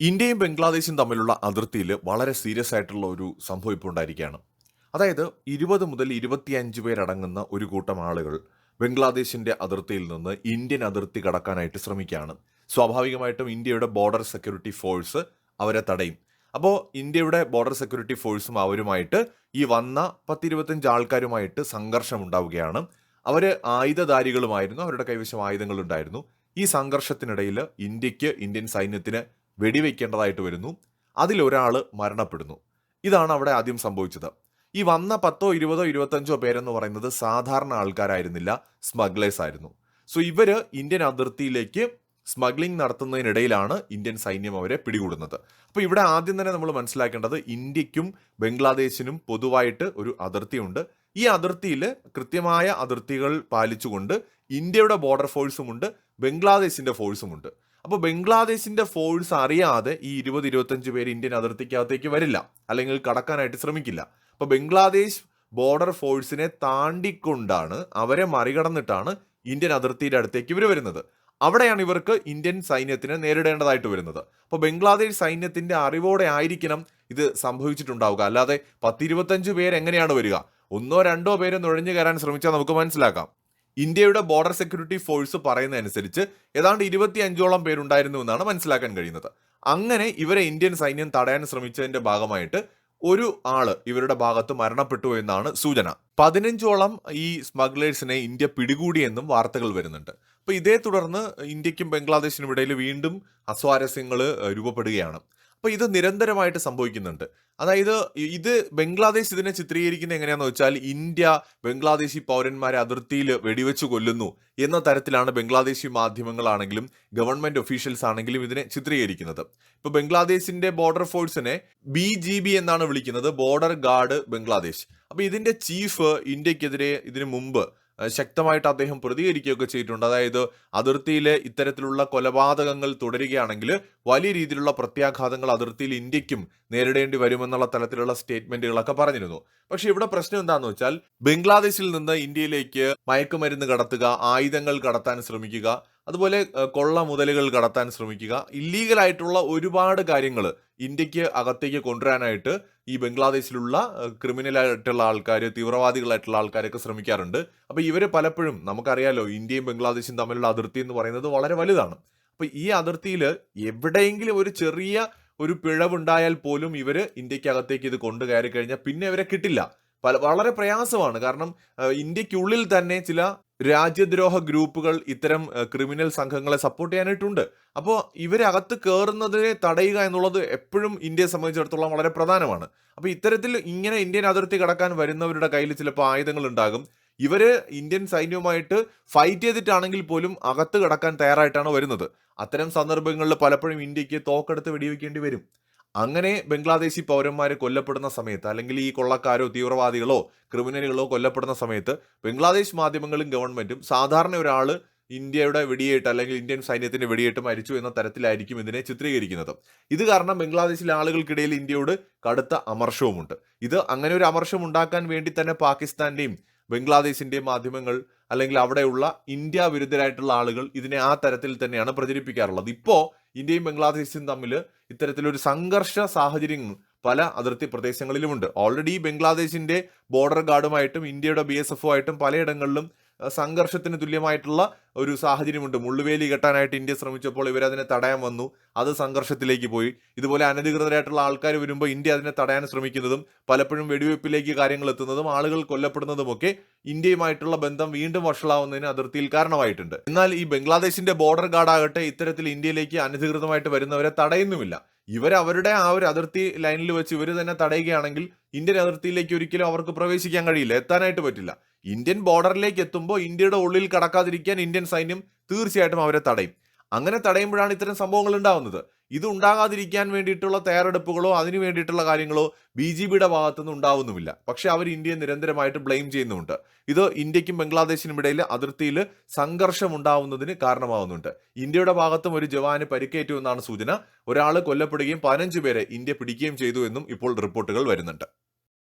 ഇന്ത്യയും ബംഗ്ലാദേശും തമ്മിലുള്ള അതിർത്തിയിൽ വളരെ സീരിയസ് ആയിട്ടുള്ള ഒരു സംഭവം ഇപ്പോൾ ഉണ്ടായിരിക്കുകയാണ്. അതായത് ഇരുപത് മുതൽ ഇരുപത്തിയഞ്ച് പേരടങ്ങുന്ന ഒരു കൂട്ടം ആളുകൾ ബംഗ്ലാദേശിന്റെ അതിർത്തിയിൽ നിന്ന് ഇന്ത്യൻ അതിർത്തി കടക്കാനായിട്ട് ശ്രമിക്കുകയാണ്. സ്വാഭാവികമായിട്ടും ഇന്ത്യയുടെ ബോർഡർ സെക്യൂരിറ്റി ഫോഴ്സ് അവരെ തടയും. അപ്പോൾ ഇന്ത്യയുടെ ബോർഡർ സെക്യൂരിറ്റി ഫോഴ്സും അവരുമായിട്ട് ഈ വന്ന പത്തിരുപത്തഞ്ച് ആൾക്കാരുമായിട്ട് സംഘർഷം ഉണ്ടാവുകയാണ്. അവർ ആയുധധാരികളുമായിരുന്നു അവരുടെ കൈവശം ആയുധങ്ങളുണ്ടായിരുന്നു. ഈ സംഘർഷത്തിനിടയിൽ ഇന്ത്യയ്ക്ക് ഇന്ത്യൻ സൈന്യത്തിന് വെടിവെക്കേണ്ടതായിട്ട് വരുന്നു. അതിലൊരാൾ മരണപ്പെടുന്നു. ഇതാണ് അവിടെ ആദ്യം സംഭവിച്ചത്. ഈ വന്ന പത്തോ ഇരുപതോ ഇരുപത്തഞ്ചോ പേരെന്ന് പറയുന്നത് സാധാരണ ആൾക്കാരായിരുന്നില്ല സ്മഗ്ലേഴ്സ് ആയിരുന്നു. സോ ഇവർ ഇന്ത്യൻ അതിർത്തിയിലേക്ക് സ്മഗ്ലിംഗ് നടത്തുന്നതിനിടയിലാണ് ഇന്ത്യൻ സൈന്യം അവരെ പിടികൂടുന്നത്. അപ്പോൾ ഇവിടെ ആദ്യം തന്നെ നമ്മൾ മനസ്സിലാക്കേണ്ടത് ഇന്ത്യക്കും ബംഗ്ലാദേശിനും പൊതുവായിട്ട് ഒരു അതിർത്തിയുണ്ട്. ഈ അതിർത്തിയിൽ കൃത്യമായ അതിർത്തികൾ പാലിച്ചുകൊണ്ട് ഇന്ത്യയുടെ ബോർഡർ ഫോഴ്സുമുണ്ട് ബംഗ്ലാദേശിന്റെ ഫോഴ്സുമുണ്ട് അപ്പോൾ ബംഗ്ലാദേശിന്റെ ഫോഴ്സ് അറിയാതെ ഈ ഇരുപത് ഇരുപത്തഞ്ച് പേര് ഇന്ത്യൻ അതിർത്തിക്കകത്തേക്ക് വരില്ല. അല്ലെങ്കിൽ കടക്കാനായിട്ട് ശ്രമിക്കില്ല. അപ്പോൾ ബംഗ്ലാദേശ് ബോർഡർ ഫോഴ്സിനെ താണ്ടിക്കൊണ്ടാണ് അവരെ മറികടന്നിട്ടാണ് ഇന്ത്യൻ അതിർത്തിയുടെ അടുത്തേക്ക് ഇവർ വരുന്നത്. അവിടെയാണ് ഇവർക്ക് ഇന്ത്യൻ സൈന്യത്തിന് നേരിടേണ്ടതായിട്ട് വരുന്നത്. അപ്പോൾ ബംഗ്ലാദേശ് സൈന്യത്തിന്റെ അറിവോടെ ആയിരിക്കണം ഇത് സംഭവിച്ചിട്ടുണ്ടാവുക. അല്ലാതെ പത്തിരുപത്തഞ്ച് പേര് എങ്ങനെയാണ് വരിക? ഒന്നോ രണ്ടോ പേര് നുഴഞ്ഞു കയറാൻ ശ്രമിച്ചാൽ നമുക്ക് മനസ്സിലാക്കാം. ഇന്ത്യയുടെ ബോർഡർ സെക്യൂരിറ്റി ഫോഴ്സ് പറയുന്നതനുസരിച്ച് ഏതാണ്ട് ഇരുപത്തി അഞ്ചോളം പേരുണ്ടായിരുന്നു എന്നാണ് മനസ്സിലാക്കാൻ കഴിയുന്നത്. അങ്ങനെ ഇവരെ ഇന്ത്യൻ സൈന്യം തടയാൻ ശ്രമിച്ചതിന്റെ ഭാഗമായിട്ട് ഒരു ആൾ ഇവരുടെ ഭാഗത്ത് മരണപ്പെട്ടു എന്നാണ് സൂചന. പതിനഞ്ചോളം ഈ സ്മഗ്ലേഴ്സിനെ ഇന്ത്യ പിടികൂടിയെന്നും വാർത്തകൾ വരുന്നുണ്ട്. അപ്പൊ ഇതേ തുടർന്ന് ഇന്ത്യക്കും ബംഗ്ലാദേശിനും ഇടയിൽ വീണ്ടും അസ്വാരസ്യങ്ങൾ രൂപപ്പെടുകയാണ്. അപ്പൊ ഇത് നിരന്തരമായിട്ട് സംഭവിക്കുന്നുണ്ട്. അതായത് ഇത് ബംഗ്ലാദേശ് ഇതിനെ ചിത്രീകരിക്കുന്നത് എങ്ങനെയാണെന്ന് വെച്ചാൽ ഇന്ത്യ ബംഗ്ലാദേശി പൗരന്മാരെ അതിർത്തിയിൽ വെടിവെച്ച് കൊല്ലുന്നു എന്ന തരത്തിലാണ് ബംഗ്ലാദേശി മാധ്യമങ്ങളാണെങ്കിലും ഗവൺമെന്റ് ഒഫീഷ്യൽസ് ആണെങ്കിലും ഇതിനെ ചിത്രീകരിക്കുന്നത്. ഇപ്പൊ ബംഗ്ലാദേശിന്റെ ബോർഡർ ഫോഴ്സിനെ ബി ജി ബി എന്നാണ് വിളിക്കുന്നത് ബോർഡർ ഗാർഡ് ബംഗ്ലാദേശ്. അപ്പോൾ ഇതിന്റെ ചീഫ് ഇന്ത്യക്കെതിരെ ഇതിനു മുമ്പ് ശക്തമായിട്ട് അദ്ദേഹം പ്രതികരിക്കുകയൊക്കെ ചെയ്തിട്ടുണ്ട്. അതായത് അതിർത്തിയിലെ ഇത്തരത്തിലുള്ള കൊലപാതകങ്ങൾ തുടരുകയാണെങ്കിൽ വലിയ രീതിയിലുള്ള പ്രത്യാഘാതങ്ങൾ അതിർത്തിയിൽ ഇന്ത്യക്കും നേരിടേണ്ടി വരുമെന്നുള്ള തലത്തിലുള്ള സ്റ്റേറ്റ്മെന്റുകളൊക്കെ പറഞ്ഞിരുന്നു. പക്ഷെ ഇവിടെ പ്രശ്നം എന്താണെന്ന് വെച്ചാൽ ബംഗ്ലാദേശിൽ നിന്ന് ഇന്ത്യയിലേക്ക് മയക്കുമരുന്ന് കടത്തുക ആയുധങ്ങൾ കടത്താൻ ശ്രമിക്കുക അതുപോലെ കൊള്ള മുതലുകൾ കടത്താൻ ശ്രമിക്കുക. ഇല്ലീഗലായിട്ടുള്ള ഒരുപാട് കാര്യങ്ങൾ ഇന്ത്യയ്ക്ക് അകത്തേക്ക് കൊണ്ടുവരാനായിട്ട് ഈ ബംഗ്ലാദേശിലുള്ള ക്രിമിനലായിട്ടുള്ള ആൾക്കാർ തീവ്രവാദികളായിട്ടുള്ള ആൾക്കാരൊക്കെ ശ്രമിക്കാറുണ്ട്. അപ്പോൾ ഇവർ പലപ്പോഴും നമുക്കറിയാലോ ഇന്ത്യയും ബംഗ്ലാദേശും തമ്മിലുള്ള അതിർത്തി എന്ന് പറയുന്നത് വളരെ വലുതാണ്. അപ്പോൾ ഈ അതിർത്തിയിൽ എവിടെയെങ്കിലും ഒരു ചെറിയ ഒരു പിഴവുണ്ടായാൽ പോലും ഇവർ ഇന്ത്യക്കകത്തേക്ക് ഇത് കൊണ്ടു കയറി കഴിഞ്ഞാൽ പിന്നെ ഇവരെ കിട്ടില്ല. പല വളരെ പ്രയാസമാണ്. കാരണം ഇന്ത്യക്കുള്ളിൽ തന്നെ ചില രാജ്യദ്രോഹ ഗ്രൂപ്പുകൾ ഇത്തരം ക്രിമിനൽ സംഘങ്ങളെ സപ്പോർട്ട് ചെയ്യാനായിട്ടുണ്ട്. അപ്പോൾ ഇവരകത്ത് കയറുന്നതിനെ തടയുക എന്നുള്ളത് എപ്പോഴും ഇന്ത്യയെ സംബന്ധിച്ചിടത്തോളം വളരെ പ്രധാനമാണ്. അപ്പോൾ ഇത്തരത്തിൽ ഇങ്ങനെ ഇന്ത്യൻ അതിർത്തി കടക്കാൻ വരുന്നവരുടെ കയ്യിൽ ചിലപ്പോൾ ആയുധങ്ങൾ ഉണ്ടാകും. ഇവർ ഇന്ത്യൻ സൈന്യവുമായിട്ട് ഫൈറ്റ് ചെയ്തിട്ടാണെങ്കിൽ പോലും അകത്ത് കടക്കാൻ തയ്യാറായിട്ടാണ് വരുന്നത്. അത്തരം സന്ദർഭങ്ങളിൽ പലപ്പോഴും ഇന്ത്യയ്ക്ക് തോക്കെടുത്ത് വെടിവെക്കേണ്ടി വരും. അങ്ങനെ ബംഗ്ലാദേശി പൗരന്മാർ കൊല്ലപ്പെടുന്ന സമയത്ത് അല്ലെങ്കിൽ ഈ കൊള്ളക്കാരോ തീവ്രവാദികളോ ക്രിമിനലുകളോ കൊല്ലപ്പെടുന്ന സമയത്ത് ബംഗ്ലാദേശ് മാധ്യമങ്ങളും ഗവൺമെന്റും സാധാരണ ഒരാൾ ഇന്ത്യയുടെ വെടിയേറ്റ് അല്ലെങ്കിൽ ഇന്ത്യൻ സൈന്യത്തിന്റെ വെടിയേറ്റ് മരിച്ചു എന്ന തരത്തിലായിരിക്കും ഇതിനെ ചിത്രീകരിക്കുന്നത്. ഇത് കാരണം ബംഗ്ലാദേശിലെ ആളുകൾക്കിടയിൽ ഇന്ത്യയോട് കടുത്ത അമർഷവുമുണ്ട്. ഇത് അങ്ങനെ ഒരു അമർഷം ഉണ്ടാക്കാൻ വേണ്ടി തന്നെ പാകിസ്ഥാന്റെയും ബംഗ്ലാദേശിന്റെയും മാധ്യമങ്ങൾ അല്ലെങ്കിൽ അവിടെയുള്ള ഇന്ത്യ വിരുദ്ധരായിട്ടുള്ള ആളുകൾ ഇതിനെ ആ തരത്തിൽ തന്നെയാണ് പ്രചരിപ്പിക്കാറുള്ളത്. ഇപ്പോൾ ഇന്ത്യയും ബംഗ്ലാദേശും തമ്മിൽ ഇത്തരത്തിലൊരു സംഘർഷ സാഹചര്യം പല അതിർത്തി പ്രദേശങ്ങളിലുമുണ്ട്. ഓൾറെഡി ബംഗ്ലാദേശിന്റെ ബോർഡർ ഗാർഡുമായിട്ടും ഇന്ത്യയുടെ ബി എസ് എഫുമായിട്ടും പലയിടങ്ങളിലും സംഘർഷത്തിന് തുല്യമായിട്ടുള്ള ഒരു സാഹചര്യമുണ്ട്. മുള്ളുവേലി കെട്ടാനായിട്ട് ഇന്ത്യ ശ്രമിച്ചപ്പോൾ ഇവരതിനെ തടയാൻ വന്നു. അത് സംഘർഷത്തിലേക്ക് പോയി. ഇതുപോലെ അനധികൃതരായിട്ടുള്ള ആൾക്കാർ വരുമ്പോൾ ഇന്ത്യ അതിനെ തടയാൻ ശ്രമിക്കുന്നതും പലപ്പോഴും വെടിവെപ്പിലേക്ക് കാര്യങ്ങൾ എത്തുന്നതും ആളുകൾ കൊല്ലപ്പെടുന്നതുമൊക്കെ ഇന്ത്യയുമായിട്ടുള്ള ബന്ധം വീണ്ടും വഷളാവുന്നതിന് അതിർത്തിയിൽ കാരണമായിട്ടുണ്ട്. എന്നാൽ ഈ ബംഗ്ലാദേശിന്റെ ബോർഡർ ഗാർഡ് ഗാർഡാകട്ടെ ഇത്തരത്തിൽ ഇന്ത്യയിലേക്ക് അനധികൃതമായിട്ട് വരുന്നവരെ തടയുന്നുമില്ല. ഇവർ അവരുടെ ആ ഒരു അതിർത്തി ലൈനിൽ വെച്ച് ഇവർ തന്നെ തടയുകയാണെങ്കിൽ ഇന്ത്യൻ അതിർത്തിയിലേക്ക് ഒരിക്കലും അവർക്ക് പ്രവേശിക്കാൻ കഴിയില്ല എത്താനായിട്ട് പറ്റില്ല. ഇന്ത്യൻ ബോർഡറിലേക്ക് എത്തുമ്പോൾ ഇന്ത്യയുടെ ഉള്ളിൽ കടക്കാതിരിക്കാൻ ഇന്ത്യൻ സൈന്യം തീർച്ചയായിട്ടും അവരെ തടയും. അങ്ങനെ തടയുമ്പോഴാണ് ഇത്തരം സംഭവങ്ങൾ ഉണ്ടാകുന്നത് ഇത് ഉണ്ടാകാതിരിക്കാൻ വേണ്ടിയിട്ടുള്ള തയ്യാറെടുപ്പുകളോ അതിനു വേണ്ടിയിട്ടുള്ള കാര്യങ്ങളോ ബി ജെ പിയുടെ ഭാഗത്തുനിന്ന് ഉണ്ടാവുന്നുമില്ല. പക്ഷേ അവർ ഇന്ത്യയെ നിരന്തരമായിട്ട് ബ്ലെയിം ചെയ്യുന്നുമുണ്ട്. ഇത് ഇന്ത്യക്കും ബംഗ്ലാദേശിനും ഇടയിൽ അതിർത്തിയിൽ സംഘർഷം ഉണ്ടാവുന്നതിന് കാരണമാവുന്നുണ്ട്. ഇന്ത്യയുടെ ഭാഗത്തും ഒരു ജവാന് പരിക്കേറ്റു എന്നാണ് സൂചന. ഒരാൾ കൊല്ലപ്പെടുകയും പതിനഞ്ച് പേരെ ഇന്ത്യ പിടിക്കുകയും ചെയ്തു എന്നും ഇപ്പോൾ റിപ്പോർട്ടുകൾ വരുന്നുണ്ട്.